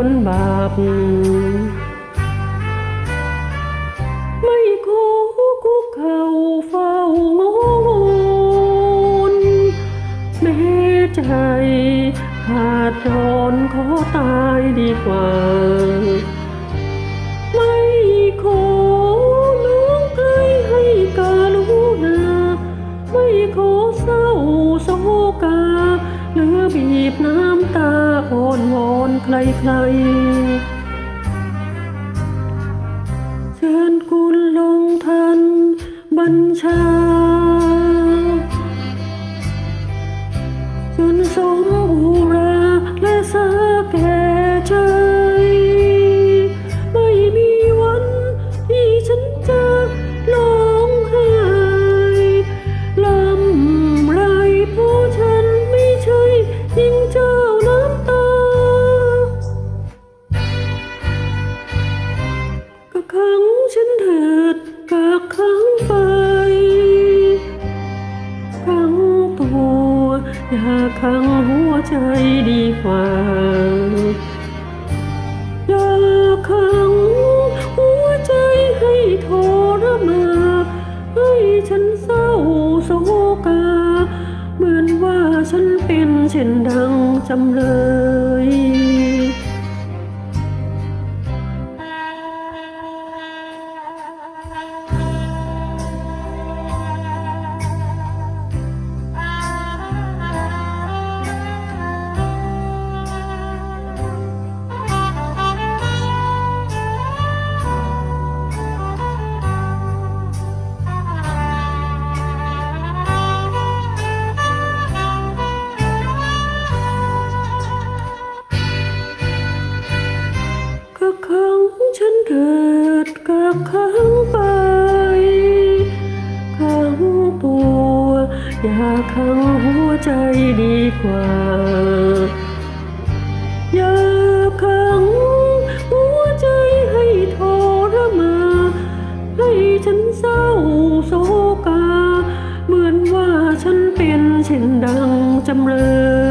คนบาป ไม่ขอคุกเข่าเฝ้างอนแม้ใจขาดร้อนขอตายดีกว่า หรือบีบน้ำตาอ่อนวอนใครใครๆเชิญคุณลงทันบัญชา จนสม ใจดีกว่าอย่าขังหัวใจให้ทรมาให้ฉันเศร้าโศกา เหมือนว่าฉันเป็นเช่นดังจำเลย ดก็ขังไปขังตัว อย่าขังหัวใจดีกว่า อย่าขังหัวใจให้ทรมา ให้ฉันเศร้าโศกา เหมือนว่าฉันเป็นเช่นดังจำเลย